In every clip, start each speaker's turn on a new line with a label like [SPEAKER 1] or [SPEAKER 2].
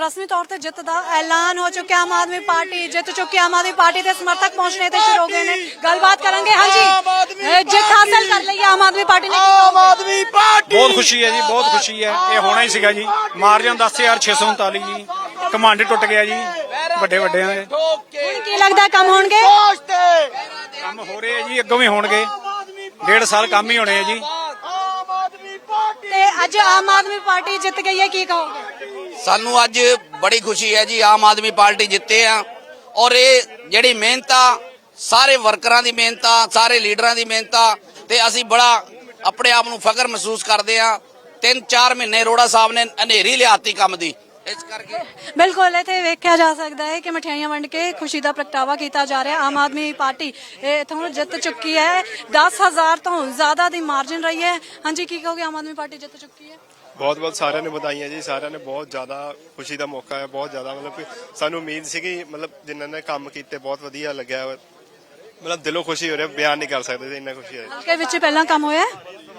[SPEAKER 1] ਰਸਮੀ ਤੌਰ ਤੇ ਜਿੱਤ ਦਾ ਐਲਾਨ ਹੋ ਚੁੱਕਿਆ ਆਮ ਆਦਮੀ ਪਾਰਟੀ ਜਿੱਤ ਚੁੱਕੀ ਆਮ ਆਦਮੀ ਪਾਰਟੀ ਦੇ ਸਮਰਥਕ ਪਹੁੰਚਣੇ ਤੇ ਸ਼ੁਰੂ ਹੋ ਗਏ ਨੇ। ਗੱਲਬਾਤ ਕਰਾਂਗੇ ਹਾਂਜੀ। ਜਿੱਤ ਹਾਸਲ ਕਰ ਲਈ ਹੈ ਆਮ ਆਦਮੀ ਪਾਰਟੀ ਨੇ।
[SPEAKER 2] ਆਮ ਆਦਮੀ ਪਾਰਟੀ।
[SPEAKER 3] ਬਹੁਤ ਖੁਸ਼ੀ ਹੈ ਜੀ ਬਹੁਤ ਖੁਸ਼ੀ ਹੈ। ਇਹ ਹੋਣਾ ਹੀ ਸੀਗਾ ਜੀ। ਮਾਰਜਨ 10639 ਜੀ। ਕਮਾਂਡ ਟੁੱਟ ਗਿਆ ਜੀ। ਵੱਡੇ ਵੱਡਿਆਂ ਦੇ।
[SPEAKER 1] ਹੁਣ ਕੀ ਲੱਗਦਾ ਕੰਮ ਹੋਣਗੇ?
[SPEAKER 3] ਕੰਮ ਹੋ ਰਹੇ ਆ ਜੀ ਅੱਗੋਂ ਵੀ ਹੋਣਗੇ। ਡੇਢ ਸਾਲ ਕੰਮ ਹੀ ਹੋਣੇ ਆ ਜੀ।
[SPEAKER 2] ਆਮ ਆਦਮੀ ਪਾਰਟੀ
[SPEAKER 1] ਤੇ ਅੱਜ ਆਮ ਆਦਮੀ ਪਾਰਟੀ ਜਿੱਤ ਗਈ ਹੈ ਕੀ ਕਹੋਗੇ?
[SPEAKER 4] ਸਾਨੂੰ ਅੱਜ ਬੜੀ ਖੁਸ਼ੀ ਹੈ ਜੀ, ਆਮ ਆਦਮੀ ਪਾਰਟੀ ਜਿੱਤੇ ਆ। ਔਰ ਇਹ ਜਿਹੜੀ ਮਿਹਨਤ ਆ, ਸਾਰੇ ਵਰਕਰਾਂ ਦੀ ਮਿਹਨਤ ਆ, ਸਾਰੇ ਲੀਡਰਾਂ ਦੀ ਮਿਹਨਤ ਆ, ਤੇ ਅਸੀਂ ਬੜਾ ਆਪਣੇ ਆਪ ਨੂੰ ਫਖਰ ਮਹਿਸੂਸ ਕਰਦੇ ਆ। ਤਿੰਨ ਚਾਰ ਮਹੀਨੇ ਰੋੜਾ ਸਾਹਿਬ ਨੇ ਹਨੇਰੀ ਲਿਆਤੀ ਕੰਮ ਦੀ। ਇਸ ਕਰਕੇ
[SPEAKER 1] ਬਿਲਕੁਲ, ਇੱਥੇ ਵੇਖਿਆ ਜਾ ਸਕਦਾ ਹੈ ਕਿ ਮਠਿਆਈਆਂ ਵੰਡ ਕੇ ਖੁਸ਼ੀ ਦਾ ਪ੍ਰਗਟਾਵਾ ਕੀਤਾ ਜਾ ਰਿਹਾ। ਆਮ ਆਦਮੀ ਪਾਰਟੀ ਇਹ ਜਿੱਤ ਚੁੱਕੀ ਹੈ। 10000 ਤੋਂ ਜ਼ਿਆਦਾ ਦੀ ਮਾਰਜਨ ਰਹੀ ਹੈ। ਹਾਂਜੀ, ਕੀ ਕਹੋਗੇ? ਆਮ ਆਦਮੀ ਪਾਰਟੀ ਜਿੱਤ ਚੁੱਕੀ ਹੈ।
[SPEAKER 5] ਬਹੁਤ ਬਹੁਤ ਸਾਰਿਆਂ ਨੂੰ ਵਧਾਈਆਂ ਜੀ, ਸਾਰਿਆਂ ਨੇ ਬਹੁਤ ਜ਼ਿਆਦਾ ਖੁਸ਼ੀ ਦਾ ਮੌਕਾ ਹੈ, ਬਹੁਤ ਜ਼ਿਆਦਾ ਮਤਲਬ ਕਿ ਸਾਨੂੰ ਉਮੀਦ ਸੀਗੀ ਮਤਲਬ ਜਿਨ੍ਹਾਂ ਨੇ ਕੰਮ ਕੀਤੇ ਬਹੁਤ ਵਧੀਆ ਲੱਗਿਆ ਮਤਲਬ ਦਿਲੋਂ ਖੁਸ਼ੀ ਹੋ ਰਿਹਾ ਬਿਆਨ ਨਹੀਂ ਕਰ ਸਕਦੇ ਇੰਨਾ ਖੁਸ਼ੀ ਹੈ
[SPEAKER 1] ਹਲਕੇ ਵਿੱਚ ਪਹਿਲਾਂ ਕੰਮ ਹੋਇਆ ਹੈ?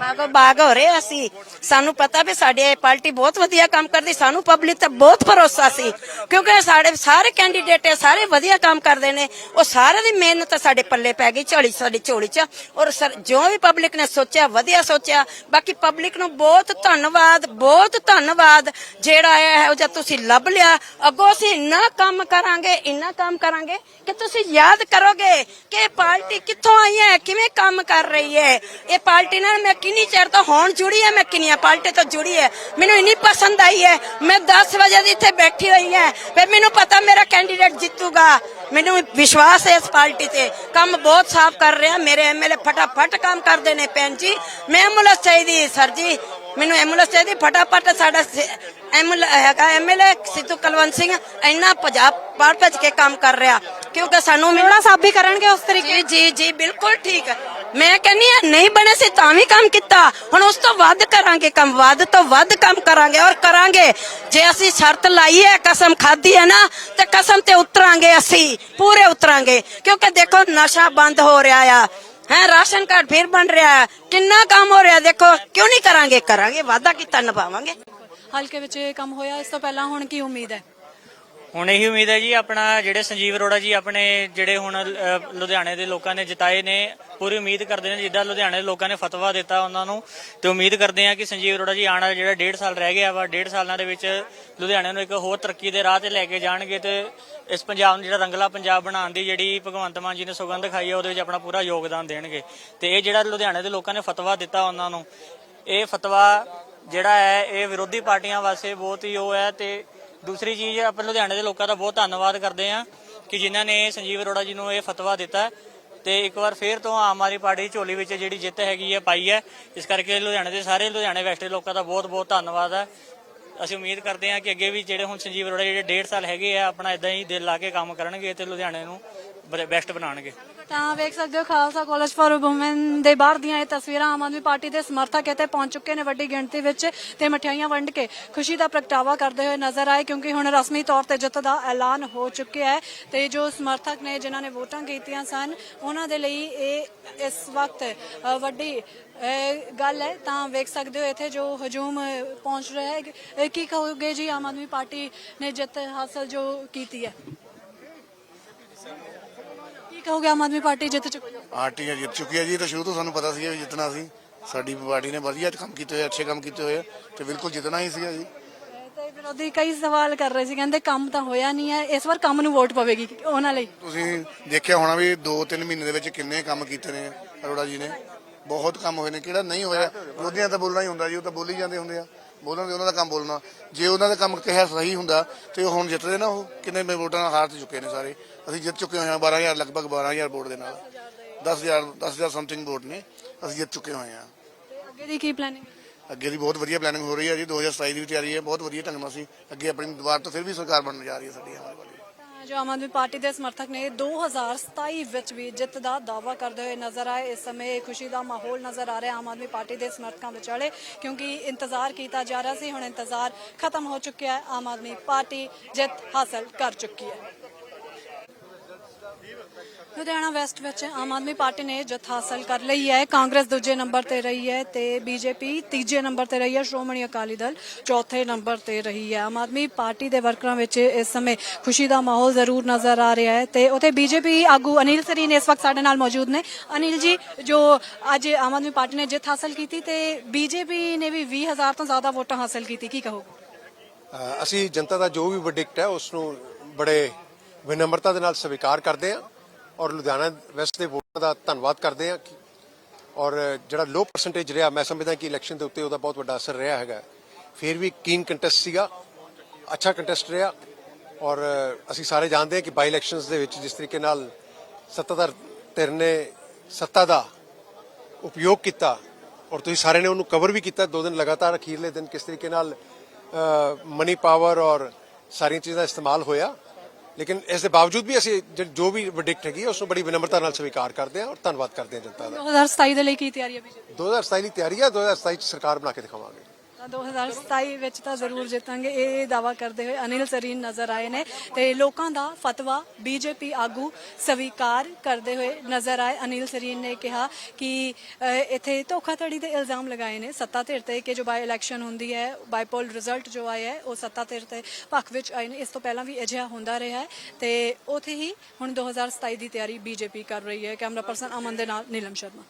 [SPEAKER 6] ਬਾਗੋ ਬਾਗ ਹੋ ਰਹੇ ਅਸੀਂ। ਸਾਨੂੰ ਪਤਾ ਵੀ ਸਾਡੀ ਇਹ ਪਾਰਟੀ ਬਹੁਤ ਵਧੀਆ ਕੰਮ ਕਰਦੀ, ਸਾਨੂੰ ਪਬਲਿਕ ਤੇ ਬਹੁਤ ਭਰੋਸਾ ਸੀ। ਕਿਉਂਕਿ ਸਾਡੇ ਸਾਰੇ ਕੈਂਡੀਡੇਟ ਇਹ ਸਾਰੇ ਵਧੀਆ ਕੰਮ ਕਰਦੇ ਨੇ। ਉਹ ਸਾਰੇ ਦੀ ਮਿਹਨਤ ਸਾਡੇ ਪੱਲੇ ਪੈ ਗਈ ਝੋਲੀ ਸਾਡੀ ਝੋਲੀ ਚ। ਔਰ ਜੋ ਵੀ ਪਬਲਿਕ ਨੇ ਸੋਚਿਆ, ਵਧੀਆ ਸੋਚਿਆ। ਬਾਕੀ ਪਬਲਿਕ ਨੂੰ ਬਹੁਤ ਧੰਨਵਾਦ ਬਹੁਤ ਧੰਨਵਾਦ। ਜਿਹੜਾ ਇਹ ਹੈ ਉਹ ਤੁਸੀਂ ਲੱਭ ਲਿਆ। ਅੱਗੋਂ ਅਸੀਂ ਇੰਨਾ ਕੰਮ ਕਰਾਂਗੇ, ਇੰਨਾ ਕੰਮ ਕਰਾਂਗੇ ਕਿ ਤੁਸੀਂ ਯਾਦ ਕਰੋਗੇ ਕਿ ਇਹ ਕਿੱਥੋਂ ਆਈ ਹੈ? ਕਿਵੇਂ ਕੰਮ ਕਰ ਰਹੀ ਹੈ? ਇਹ ਪਾਰਟੀ ਨਾਲ ਮੈਂ ਕਿੰਨੀ ਚਿਰ ਤੋਂ ਹੁਣ ਜੁੜੀ ਹੈ, ਮੈਂ ਕਿੰਨੀਆਂ ਪਾਰਟੀ ਤੋਂ ਜੁੜੀ ਹੈ? ਮੈਨੂੰ ਇੰਨੀ ਪਸੰਦ ਆਈ ਹੈ। ਮੈਂ 10 ਵਜੇ ਦੀ ਇੱਥੇ ਬੈਠੀ ਹੋਈ ਹਾਂ। ਫਿਰ ਮੈਨੂੰ ਪਤਾ ਮੇਰਾ ਕੈਂਡੀਡੇਟ ਜਿੱਤੂਗਾ। ਮੈਨੂੰ ਵਿਸ਼ਵਾਸ ਹੈ ਇਸ ਪਾਰਟੀ ਤੇ। ਕੰਮ ਬਹੁਤ ਸਾਫ਼ ਕਰ ਰਿਹਾ। ਮੇਰੇ ਐਮਐਲਏ ਫਟਾਫਟ ਕੰਮ ਕਰਦੇ ਨੇ ਭੈਣ ਜੀ। ਮੈਂ ਐਂਬੂਲੈਂਸ ਚਾਹੀਦੀ ਸਰ ਜੀ। ਮੈਨੂੰ ਐਂਬੂਲੈਂਸ ਚਾਹੀਦੀ ਫਟਾਫਟ ਸਾਡਾ ਐਮਐਲ ਹੈਗਾ ਐਮਐਲਏ ਸਿੱਧੂ ਕਲਵੰਤ ਸਿੰਘ ਇੰਨਾ ਪੰਜਾਬ ਪਾਰ ਭੱਜ ਕੇ ਕੰਮ ਕਰ ਰਿਹਾ ਕਿਉਂਕਿ ਸਾਨੂੰ
[SPEAKER 1] ਥੋੜਾ ਸਾਬ ਵੀ ਕਰਨਗੇ ਉਸ ਤਰੀਕੇ।
[SPEAKER 6] ਜੀ ਜੀ ਜੀ ਬਿਲਕੁਲ ਠੀਕ। ਮੈਂ ਕਹਿੰਨੀ ਆ ਨਹੀਂ ਬਣੇ ਸੀ ਤਾਂ ਵੀ ਕੰਮ ਕੀਤਾ। ਹੁਣ ਉਸ ਤੋਂ ਵੱਧ ਕਰਾਂਗੇ ਕੰਮ ਵੱਧ ਤੋਂ ਵੱਧ ਕੰਮ ਕਰਾਂਗੇ ਔਰ ਕਰਾਂਗੇ। ਜੇ ਅਸੀਂ ਸ਼ਰਤ ਲਾਈ ਹੈ ਕਸਮ ਖਾਧੀ ਹੈ ਨਾ ਤੇ ਕਸਮ ਤੇ ਉਤਰਾਂਗੇ ਅਸੀਂ ਪੂਰੇ ਉਤਰਾਂਗੇ। ਕਿਉਂਕਿ ਦੇਖੋ ਨਸ਼ਾ ਬੰਦ ਹੋ ਰਿਹਾ ਆ। ਹੈ, ਰਾਸ਼ਨ ਕਾਰਡ ਫਿਰ ਬਣ ਰਿਹਾ ਕਿੰਨਾ ਕੰਮ ਹੋ ਰਿਹਾ, ਦੇਖੋ, ਕਿਉਂ ਨਹੀਂ ਕਰਾਂਗੇ? ਕਰਾਂਗੇ, ਵਾਅਦਾ ਕੀਤਾ, ਨਿਭਾਵਾਂਗੇ।
[SPEAKER 1] ਹਲਕੇ ਵਿੱਚ ਇਹ ਕੰਮ ਹੋਇਆ, ਇਸ ਤੋਂ ਪਹਿਲਾਂ ਹੁਣ ਕੀ ਉਮੀਦ ਹੈ?
[SPEAKER 7] ਹੁਣ ਇਹੀ ਉਮੀਦ ਹੈ ਜੀ ਆਪਣਾ ਜਿਹੜੇ ਸੰਜੀਵ ਅਰੋੜਾ ਜੀ ਆਪਣੇ ਜਿਹੜੇ ਹੁਣ ਅ, ਲੁਧਿਆਣੇ ਦੇ ਲੋਕਾਂ ਨੇ ਜਿਤਾਏ ਨੇ ਪੂਰੀ ਉਮੀਦ ਕਰਦੇ ਨੇ ਜਿੱਦਾਂ ਲੁਧਿਆਣੇ ਦੇ ਲੋਕਾਂ ਨੇ ਫਤਵਾ ਦਿੱਤਾ ਉਹਨਾਂ ਨੂੰ ਤੇ ਉਮੀਦ ਕਰਦੇ ਹਾਂ ਕਿ ਸੰਜੀਵ ਅਰੋੜਾ ਜੀ ਆਉਣ ਵਾਲਾ ਜਿਹੜਾ ਡੇਢ ਸਾਲ ਰਹਿ ਗਿਆ ਵਾ ਡੇਢ ਸਾਲਾਂ ਦੇ ਵਿੱਚ ਲੁਧਿਆਣੇ ਨੂੰ ਇੱਕ ਹੋਰ ਤਰੱਕੀ ਦੇ ਰਾਹ ਤੇ ਲੈ ਕੇ ਜਾਣਗੇ ਤੇ ਇਸ ਪੰਜਾਬ ਨੂੰ ਜਿਹੜਾ ਰੰਗਲਾ ਪੰਜਾਬ ਬਣਾਉਣ ਦੀ ਜਿਹੜੀ ਭਗਵੰਤ ਮਾਨ ਜੀ ਨੇ ਸੁਗੰਧ ਖਾਈ ਹੈ ਉਹਦੇ ਵਿੱਚ ਆਪਣਾ ਪੂਰਾ ਯੋਗਦਾਨ ਦੇਣਗੇ। ਤੇ ਇਹ ਜਿਹੜਾ ਲੁਧਿਆਣੇ ਦੇ ਲੋਕਾਂ ਨੇ ਫਤਵਾ ਦਿੱਤਾ ਉਹਨਾਂ ਨੂੰ ਇਹ ਫਤਵਾ ਜਿਹੜਾ ਹੈ ਇਹ ਵਿਰੋਧੀ ਪਾਰਟੀਆਂ ਵਾਸਤੇ ਬਹੁਤ ਹੀ ਉਹ ਹੈ ਤੇ ਦੂਸਰੀ ਚੀਜ਼ ਆਪਾਂ ਲੁਧਿਆਣੇ ਦੇ ਲੋਕਾਂ ਦਾ ਬਹੁਤ ਧੰਨਵਾਦ ਕਰਦੇ ਆ ਕਿ ਜਿਨ੍ਹਾਂ ਨੇ ਸੰਜੀਵ ਅਰੋੜਾ ਜੀ ਨੂੰ ਇਹ ਫਤਵਾ ਦਿੱਤਾ ਤੇ ਇੱਕ ਵਾਰ ਫੇਰ ਤੋਂ ਆਮ ਆਦਮੀ ਪਾਰਟੀ ਝੋਲੀ ਵਿੱਚ ਜਿਹੜੀ ਜਿੱਤ ਹੈਗੀ ਹੈ, ਪਾਈ ਹੈ। ਇਸ ਕਰਕੇ ਲੁਧਿਆਣੇ ਦੇ ਸਾਰੇ ਲੁਧਿਆਣੇ ਵੈਸਟ ਦੇ ਲੋਕਾਂ ਦਾ ਬਹੁਤ ਬਹੁਤ ਧੰਨਵਾਦ ਹੈ। ਅਸੀਂ ਉਮੀਦ ਕਰਦੇ ਹਾਂ ਕਿ ਅੱਗੇ ਵੀ ਜਿਹੜੇ ਹੁਣ ਸੰਜੀਵ ਅਰੋੜਾ ਜਿਹੜੇ 1.5 ਸਾਲ ਹੈਗੇ ਆ, ਆਪਣਾ ਇਦਾਂ ਹੀ ਦਿਲ ਲਾ ਕੇ ਕੰਮ ਕਰਨਗੇ ਤੇ ਲੁਧਿਆਣੇ ਨੂੰ ਬੈਸਟ ਬਣਾਉਣਗੇ।
[SPEAKER 1] ਤਾਂ ਵੇਖ ਸਕਦੇ ਹੋ ਖਾਲਸਾ ਕਾਲਜ ਫਾਰ ਔਮਨ ਦੇ ਬਾਹਰ ਦੀਆਂ ਇਹ ਤਸਵੀਰਾਂ ਆਮ ਆਦਮੀ ਪਾਰਟੀ ਦੇ ਸਮਰਥਕ ਇੱਥੇ ਪਹੁੰਚ ਚੁੱਕੇ ਨੇ ਵੱਡੀ ਗਿਣਤੀ ਵਿੱਚ ਤੇ ਮਠਿਆਈਆਂ ਵੰਡ ਕੇ ਖੁਸ਼ੀ ਦਾ ਪ੍ਰਗਟਾਵਾ ਕਰਦੇ ਹੋਏ ਨਜ਼ਰ ਆਏ ਕਿਉਂਕਿ ਹੁਣ ਰਸਮੀ ਤੌਰ ਤੇ ਜਿੱਤ ਦਾ ਐਲਾਨ ਹੋ ਚੁੱਕਿਆ ਹੈ ਤੇ ਜੋ ਸਮਰਥਕ ਨੇ ਜਿਨ੍ਹਾਂ ਨੇ ਵੋਟਾਂ ਕੀਤੀਆਂ ਸਨ, ਉਹਨਾਂ ਦੇ ਲਈ ਇਹ ਇਸ ਵਕਤ ਵੱਡੀ ਗੱਲ ਹੈ। ਤਾਂ ਵੇਖ ਸਕਦੇ ਹੋ ਇੱਥੇ ਜੋ ਹਜੂਮ ਪਹੁੰਚ ਰਿਹਾ ਹੈ। ਇਹ ਕੀ ਕਹੋਗੇ ਜੀ ਆਮ ਆਦਮੀ ਪਾਰਟੀ ਨੇ ਜਿੱਤ ਹਾਸਲ ਜੋ ਕੀਤੀ ਹੈ? ਕੀ ਕਹੋਗੇ ਆਮ ਆਦਮੀ ਪਾਰਟੀ ਜਿੱਤ ਚੁੱਕੀ ਹੈ?
[SPEAKER 8] ਪਾਰਟੀਆਂ ਜਿੱਤ ਚੁੱਕੀ ਹੈ ਜੀ ਇਹ ਤਾਂ ਸ਼ੁਰੂ ਤੋਂ ਸਾਨੂੰ ਪਤਾ ਸੀ ਵੀ ਜਿੱਤਣਾ ਸੀ। ਸਾਡੀ ਪਾਰਟੀ ਨੇ ਵਧੀਆ ਕੰਮ ਕੀਤੇ ਹੋਏ ਅੱਛੇ ਕੰਮ ਕੀਤੇ ਹੋਏ ਆ ਤੇ ਬਿਲਕੁਲ ਜਿੱਤਣਾ ਹੀ ਸੀਗਾ ਜੀ।
[SPEAKER 1] ਤੇ ਵਿਰੋਧੀ ਕਈ ਸਵਾਲ ਕਰ ਰਹੇ ਸੀ ਕਹਿੰਦੇ ਕੰਮ ਤਾਂ ਹੋਇਆ ਨਹੀਂ ਹੈ ਇਸ ਵਾਰ ਕੰਮ ਨੂੰ ਵੋਟ ਪਵੇਗੀ ਉਹਨਾਂ ਲਈ।
[SPEAKER 8] ਤੁਸੀਂ ਦੇਖਿਆ ਹੋਣਾ ਵੀ 2-3 ਮਹੀਨੇ ਦੇ ਵਿੱਚ ਕਿੰਨੇ ਕੰਮ ਕੀਤੇ ਨੇ ਅਰੋੜਾ ਜੀ ਨੇ। ਬਹੁਤ ਕੰਮ ਹੋਏ ਨੇ ਕਿਹੜਾ ਨਹੀਂ ਹੋਇਆ ਵਿਰੋਧੀਆਂ ਤਾਂ ਬੋਲਣਾ ਹੀ ਹੁੰਦਾ ਜੀ ਉਹ ਤਾਂ ਬੋਲੀ ਜਾਂਦੇ ਹੁੰਦੇ ਆ। ਬੋਲਣ ਦੇ ਉਹਨਾਂ ਦਾ ਕੰਮ ਬੋਲਣਾ। ਜੇ ਉਹਨਾਂ ਦਾ ਕੰਮ ਕਿਹਾ ਸਹੀ ਹੁੰਦਾ ਤੇ ਉਹ ਹੁਣ ਜਿੱਤਦੇ ਨਾ ਉਹ ਕਿੰਨੇ ਮੇ ਵੋਟਾਂ ਨਾਲ ਹਾਰ ਚੁੱਕੇ ਨੇ ਸਾਰੇ। ਅਸੀਂ ਜਿੱਤ ਚੁੱਕੇ ਹੋਏ ਹਾਂ 12000 ਲਗਭਗ 12000 ਵੋਟ ਦੇ ਨਾਲ। 10000 10000 ਸਮਥਿੰਗ ਵੋਟ ਨੇ ਅਸੀਂ ਜਿੱਤ ਚੁੱਕੇ ਹੋਏ ਹਾਂ।
[SPEAKER 1] ਅੱਗੇ ਦੀ ਕੀ ਪਲਾਨਿੰਗ
[SPEAKER 8] ਅੱਗੇ ਦੀ ਬਹੁਤ ਵਧੀਆ ਪਲੈਨਿੰਗ ਹੋ ਰਹੀ ਹੈ ਜੀ 2027 ਦੀ ਵੀ ਤਿਆਰੀ ਹੈ ਬਹੁਤ ਵਧੀਆ ਢੰਗ ਨਾਲ ਅਸੀਂ ਅੱਗੇ ਆਪਣੀ ਦੁਬਾਰ ਤੋਂ ਫਿਰ ਵੀ ਸਰਕਾਰ ਬਣਨ ਜਾ ਰਹੀ ਹੈ ਸਾਡੀ ਆਉਣ ਵਾਲੀ।
[SPEAKER 1] ਜੋ ਆਮ ਆਦਮੀ ਪਾਰਟੀ ਦੇ ਸਮਰਥਕ ਨੇ 2027 ਵਿੱਚ ਵੀ ਜਿੱਤ ਦਾ ਦਾਅਵਾ ਕਰਦੇ ਹੋਏ ਨਜ਼ਰ ਆਏ। ਇਸ ਸਮੇਂ ਖੁਸ਼ੀ ਦਾ ਮਾਹੌਲ ਨਜ਼ਰ ਆ ਰਿਹਾ ਆਮ ਆਦਮੀ ਪਾਰਟੀ ਦੇ ਸਮਰਥਕਾਂ ਵਿਚਾਲੇ, ਕਿਉਂਕਿ ਇੰਤਜ਼ਾਰ ਕੀਤਾ ਜਾ ਰਿਹਾ ਸੀ, ਹੁਣ ਇੰਤਜ਼ਾਰ ਖਤਮ ਹੋ ਚੁੱਕਿਆ ਹੈ। ਆਮ ਆਦਮੀ ਪਾਰਟੀ ਜਿੱਤ ਹਾਸਲ ਕਰ ਚੁੱਕੀ ਹੈ। ਲੁਧਿਆਣਾ ਵੈਸਟ ਵਿੱਚ ਆਮ ਆਦਮੀ ਪਾਰਟੀ ਨੇ ਜਿੱਤ ਹਾਸਲ ਕਰ ਲਈ ਹੈ। ਕਾਂਗਰਸ ਦੂਜੇ ਨੰਬਰ ਤੇ ਰਹੀ ਹੈ ਤੇ ਬੀਜੇਪੀ ਤੀਜੇ ਨੰਬਰ ਤੇ ਰਹੀ ਹੈ। ਸ਼੍ਰੋਮਣੀ ਅਕਾਲੀ ਦਲ ਚੌਥੇ ਨੰਬਰ ਤੇ ਰਹੀ ਹੈ। ਆਮ ਆਦਮੀ ਪਾਰਟੀ ਦੇ ਵਰਕਰਾਂ ਵਿੱਚ ਇਸ ਸਮੇਂ ਖੁਸ਼ੀ ਦਾ ਮਾਹੌਲ ਜ਼ਰੂਰ ਨਜ਼ਰ ਆ ਰਿਹਾ ਹੈ ਤੇ ਉਥੇ ਬੀਜੇਪੀ ਆਗੂ ਅਨਿਲ ਸਰੀਨ ਇਸ ਵਕਤ ਸਾਡੇ ਨਾਲ ਮੌਜੂਦ ਨੇ। ਅਨਿਲ ਜੀ, ਜੋ ਅੱਜ ਆਮ ਆਦਮੀ ਪਾਰਟੀ ਨੇ ਜਿੱਤ ਹਾਸਲ ਕੀਤੀ ਤੇ ਬੀਜੇਪੀ ਨੇ ਵੀ 20000 ਤੋਂ ਜ਼ਿਆਦਾ ਵੋਟਾਂ ਹਾਸਲ ਕੀਤੀ, ਕੀ ਕਹੋਗੇ?
[SPEAKER 9] ਅਸੀਂ ਜਨਤਾ ਦਾ ਜੋ ਵੀ ਵਰਡਿਕਟ ਹੈ ਉਸ ਨੂੰ ਬੜੇ ਵਿਨਮਰਤਾ ਦੇ ਨਾਲ ਸਵੀਕਾਰ ਕਰਦੇ ਹਾਂ ਔਰ ਲੁਧਿਆਣਾ ਵੈਸਟ ਦੇ ਵੋਟਰਾਂ ਦਾ ਧੰਨਵਾਦ ਕਰਦੇ ਹਾਂ ਕਿ- ਔਰ ਜਿਹੜਾ ਲੋ ਪਰਸੈਂਟੇਜ ਰਿਹਾ, ਮੈਂ ਸਮਝਦਾ ਕਿ ਇਲੈਕਸ਼ਨ ਦੇ ਉੱਤੇ ਉਹਦਾ ਬਹੁਤ ਵੱਡਾ ਅਸਰ ਰਿਹਾ ਹੈਗਾ। ਫਿਰ ਵੀ ਕੀਨ ਕੰਟੈਸਟ ਸੀਗਾ, ਅੱਛਾ ਕੰਟੈਸਟ ਰਿਹਾ ਔਰ ਅਸੀਂ ਸਾਰੇ ਜਾਣਦੇ ਹਾਂ ਕਿ ਬਾਈ ਇਲੈਕਸ਼ਨਸ ਦੇ ਵਿੱਚ ਜਿਸ ਤਰੀਕੇ ਨਾਲ ਸੱਤਾਧਾਰ ਧਿਰ ਨੇ ਸੱਤਾ ਦਾ ਉਪਯੋਗ ਕੀਤਾ ਔਰ ਤੁਸੀਂ ਸਾਰਿਆਂ ਨੇ ਉਹਨੂੰ ਕਵਰ ਵੀ ਕੀਤਾ, ਦੋ ਦਿਨ ਲਗਾਤਾਰ ਅਖੀਰਲੇ ਦਿਨ ਕਿਸ ਤਰੀਕੇ ਨਾਲ ਮਨੀ ਪਾਵਰ ਔਰ ਸਾਰੀਆਂ ਚੀਜ਼ਾਂ ਦਾ ਇਸਤੇਮਾਲ ਹੋਇਆ। ਲੇਕਿਨ ਇਸ ਦੇ ਬਾਵਜੂਦ ਵੀ ਅਸੀਂ ਜੋ ਵੀ ਵਰਡਿਕਟ ਹੈਗੀ ਹੈ, ਉਸ ਨੂੰ ਬੜੀ ਵਿਨਮਰਤਾ ਨਾਲ ਸਵੀਕਾਰ ਕਰਦੇ ਹਾਂ ਔਰ ਧੰਨਵਾਦ ਕਰਦੇ ਹਾਂ ਜਨਤਾ ਦਾ।
[SPEAKER 1] 2027 ਦੇ ਲਈ ਕੀ ਤਿਆਰੀ ਹੈ ਬੀਜੇਪੀ
[SPEAKER 9] 2027 ਦੀ ਤਿਆਰੀ ਹੈ 2027 ਚ ਸਰਕਾਰ ਬਣਾ ਕੇ ਦਿਖਾਵਾਂਗੇ।
[SPEAKER 1] ਤਾਂ 2027 ਵਿੱਚ ਤਾਂ ਜ਼ਰੂਰ ਜਿੱਤਾਂਗੇ। ਇਹ ਦਾਵਾ ਕਰਦੇ ਹੋਏ ਅਨਿਲ ਸਰੀਨ ਨਜ਼ਰ ਆਏ ਨੇ ਤੇ ਲੋਕਾਂ ਦਾ ਫਤਵਾ ਬੀਜੇਪੀ ਆਗੂ ਸਵੀਕਾਰ ਕਰਦੇ ਹੋਏ ਨਜ਼ਰ ਆਏ। ਅਨਿਲ ਸਰੀਨ ਨੇ ਕਿਹਾ ਕਿ ਅਹ, ਇੱਥੇ ਧੋਖਾਧੜੀ ਦੇ ਇਲਜ਼ਾਮ ਲਗਾਏ ਨੇ। ਸੱਤਾ ਧਿਰ ਤੇ ਕਿ ਜੋ ਬਾਈ ਇਲੈਕਸ਼ਨ ਹੁੰਦੀ ਹੈ ਬਾਈਪੋਲ ਰਿਜ਼ਲਟ ਜੋ ਆਇਆ ਹੈ ਉਹ ਸੱਤਾ ਧਿਰ ਤੇ ਪੱਖ ਵਿੱਚ ਆਏ ਨੇ। ਇਸ ਤੋਂ ਪਹਿਲਾਂ ਵੀ ਅਜਿਹਾ ਹੁੰਦਾ ਰਿਹਾ ਹੈ ਤੇ ਉਥੇ ਹੀ ਹੁਣ 2027 ਦੀ ਤਿਆਰੀ ਬੀਜੇਪੀ ਕਰ ਰਹੀ ਹੈ। ਕੈਮਰਾ ਪਰਸਨ ਅਮਨ ਦੇ ਨਾਲ ਨੀਲਮ ਸ਼ਰਮਾ।